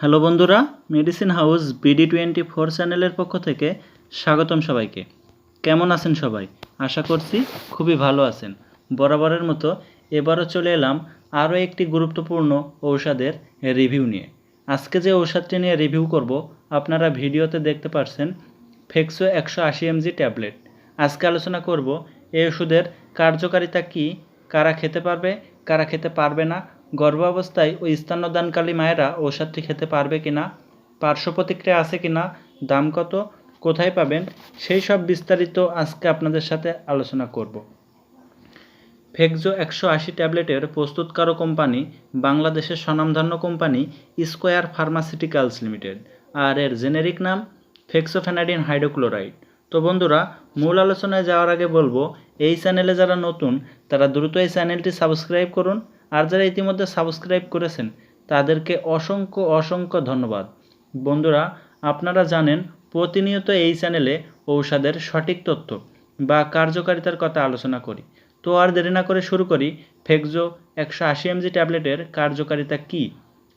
Hello বন্ধুরা medicine house BD twenty four চ্যানেলের পক্ষ থেকে স্বাগতম সবাইকে। কেমন আছেন সবাই? আশা করছি খুবই ভালো আছেন। বরাবরের মতো এবারও চলে এলাম আরও একটি গুরুত্বপূর্ণ ঔষধের রিভিউ নিয়ে। আজকে যে ঔষধটি নিয়ে রিভিউ করব, আপনারা ভিডিওতে দেখতে পাচ্ছেন ফেক্সো একশো আশি এমজি ট্যাবলেট। আজকে আলোচনা করব, এই ওষুধের কার্যকারিতা কী, কারা খেতে পারবে, কারা খেতে পারবে না গর্ভাবস্থায় ওই স্তন্যদানকালী মায়েরা ঔষধটি খেতে পারবে কি না পার্শ্ব প্রতিক্রিয়া আছে কি না দাম কত, কোথায় পাবেন, সেই সব বিস্তারিত আজকে আপনাদের সাথে আলোচনা করব। ফেকজো একশো আশি ট্যাবলেটের প্রস্তুতকারক কোম্পানি বাংলাদেশের স্বনামধন্য কোম্পানি স্কোয়ার ফার্মাসিউটিক্যালস লিমিটেড, আর এর জেনেরিক নাম ফেক্সোফেনাডিন হাইড্রোক্লোরাইড। তো বন্ধুরা, মূল আলোচনায় যাওয়ার আগে বলব, এই চ্যানেলে যারা নতুন, তারা দ্রুত এই চ্যানেলটি সাবস্ক্রাইব করুন আর যারা ইতিমধ্যে সাবস্ক্রাইব করেছেন, তাদেরকে অসংখ্য অসংখ্য ধন্যবাদ। বন্ধুরা, আপনারা জানেন, প্রতিনিয়ত এই চ্যানেলে ঔষধের সঠিক তথ্য বা কার্যকারিতার কথা আলোচনা করি। তো আর দেরি না করে শুরু করি ফেক্সো একশো আশি এমজি ট্যাবলেটের কার্যকারিতা কী?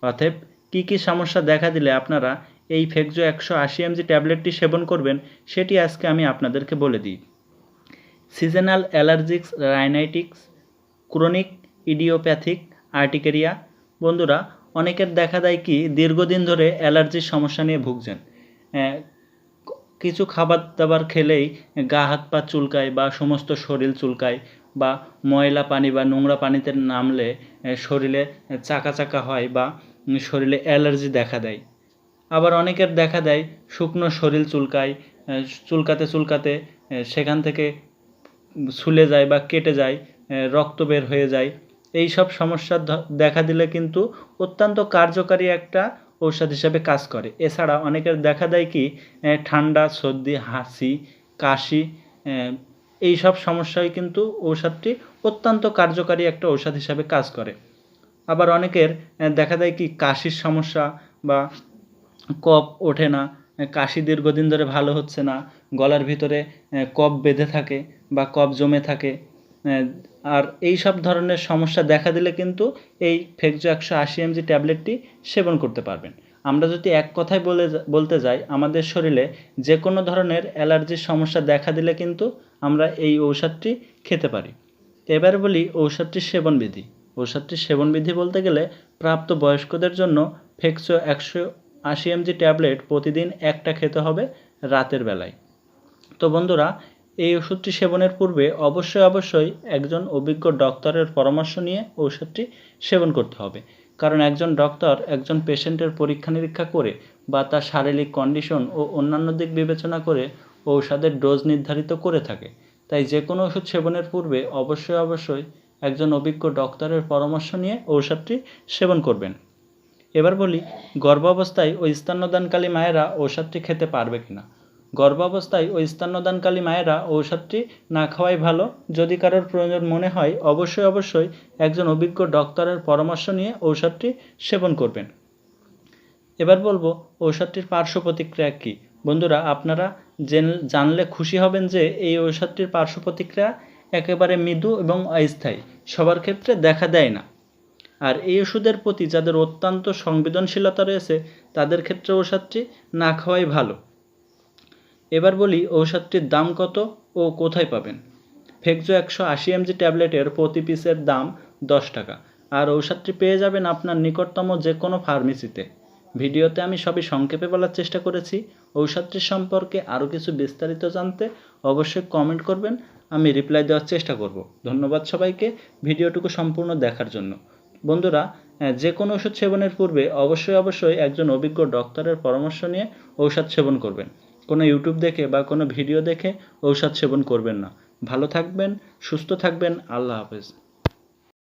অতএব, কী কী সমস্যা দেখা দিলে আপনারা এই ফেক্সো একশো আশি এমজি ট্যাবলেটটি সেবন করবেন, সেটি আজকে আমি আপনাদেরকে বলে দিই। Seasonal allergic, rhinitis, chronic idiopathic urticaria. বন্ধুরা, অনেকের দেখা দেয় কি, দীর্ঘদিন ধরে অ্যালার্জির সমস্যা নিয়ে ভুগছেন। কিছু খাবার দাবার খেলেই গা, হাত, পা চুলকায় বা সমস্ত শরীর চুলকায় বা ময়লা পানি বা নোংরা পানিতে নামলে শরীরে চাকা চাকা হয় বা শরীরে অ্যালার্জি দেখা দেয়। আবার অনেকের দেখা দেয়, শুকনো শরীর চুলকায় চুলকাতে চুলকাতে সেখান থেকে ছুলে যায় বা কেটে যায় রক্ত বের হয়ে যায় এই সব সমস্যা দেখা দিলে কিন্তু অত্যন্ত কার্যকারী একটা ঔষধ হিসাবে কাজ করে। এছাড়া অনেকের দেখা দেয় কি ঠান্ডা, সর্দি, হাসি, কাশি এই সব সমস্যায় কিন্তু ঔষধটি অত্যন্ত কার্যকারী একটা ঔষধ হিসাবে কাজ করে। আবার অনেকের দেখা দেয় কি, কাশির সমস্যা বা কফ ওঠে না কাশি দীর্ঘদিন ধরে ভালো হচ্ছে না, গলার ভিতরে কফ বেঁধে থাকে বা কফ জমে থাকে আর এই সব ধরনের সমস্যা দেখা দিলে কিন্তু এই ফেকজো একশো আশি এমজি ট্যাবলেটটি সেবন করতে পারবেন। আমরা যদি এক কথায় বলে বলতে যাই, আমাদের শরীরে যে কোনো ধরনের অ্যালার্জির সমস্যা দেখা দিলে কিন্তু আমরা এই ঔষধটি খেতে পারি। এবার বলি ঔষধটির সেবনবিধি। ঔষধটির সেবনবিধি বলতে গেলে প্রাপ্ত বয়স্কদের জন্য ফেক্সো একশো আশি এমজি ট্যাবলেট প্রতিদিন একটা খেতে হবে রাতের বেলায়। তো বন্ধুরা এই ওষুধটি সেবনের পূর্বে অবশ্যই অবশ্যই একজন অভিজ্ঞ ডক্টরের পরামর্শ নিয়ে ঔষধটি সেবন করতে হবে। কারণ একজন ডক্টর একজন পেশেন্টের পরীক্ষা নিরীক্ষা করে বা তার শারীরিক কন্ডিশন ও অন্যান্য দিক বিবেচনা করে ঔষধের ডোজ নির্ধারিত করে থাকে। তাই যে কোনো ওষুধ সেবনের পূর্বে অবশ্যই অবশ্যই একজন অভিজ্ঞ ডক্টরের পরামর্শ নিয়ে ঔষধটি সেবন করবেন। এবার বলি, গর্ভাবস্থায় ওই স্তন্যদানকালী মায়েরা ঔষধটি খেতে পারবে কিনা? গর্ভাবস্থায় ওই স্তন্যদানকালী মায়েরা ঔষধটি না খাওয়াই ভালো। যদি কারোর প্রয়োজন মনে হয়, অবশ্যই অবশ্যই একজন অভিজ্ঞ ডক্টরের পরামর্শ নিয়ে ঔষধটি সেবন করবেন। এবার বলব, ঔষধটির পার্শ্ব প্রতিক্রিয়া কী? বন্ধুরা, আপনারা জেন- জানলে খুশি হবেন যে এই ঔষধটির পার্শ্ব প্রতিক্রিয়া একেবারে মৃদু এবং অস্থায়ী, সবার ক্ষেত্রে দেখা দেয় না। আর এই ওষুধের প্রতি যাদের অত্যন্ত সংবেদনশীলতা রয়েছে, তাদের ক্ষেত্রে ঔষধটি না খাওয়াই ভালো। এবার বলি ঔষধটির দাম কত ও কোথায় পাবেন? ফেক্সো একশো আশি এমজি ট্যাবলেটের প্রতি পিসের দাম দশ টাকা। আর ঔষধটি পেয়ে যাবেন আপনার নিকটতম যে কোনো ফার্মেসিতে। ভিডিওতে আমি সবই সংক্ষেপে বলার চেষ্টা করেছি। ঔষধটির সম্পর্কে আরও কিছু বিস্তারিত জানতে অবশ্যই কমেন্ট করবেন। আমি রিপ্লাই দেওয়ার চেষ্টা করব। ধন্যবাদ সবাইকে ভিডিওটুকু সম্পূর্ণ দেখার জন্য। বন্ধুরা যে কোনো ওষুধ সেবনের পূর্বে অবশ্যই অবশ্যই একজন অভিজ্ঞ ডক্টরের পরামর্শ নিয়ে ঔষধ সেবন করবেন। কোনো ইউটিউব দেখে বা কোনো ভিডিও দেখে ঔষধ সেবন করবেন না। ভালো থাকবেন, সুস্থ থাকবেন, আল্লাহ হাফেজ।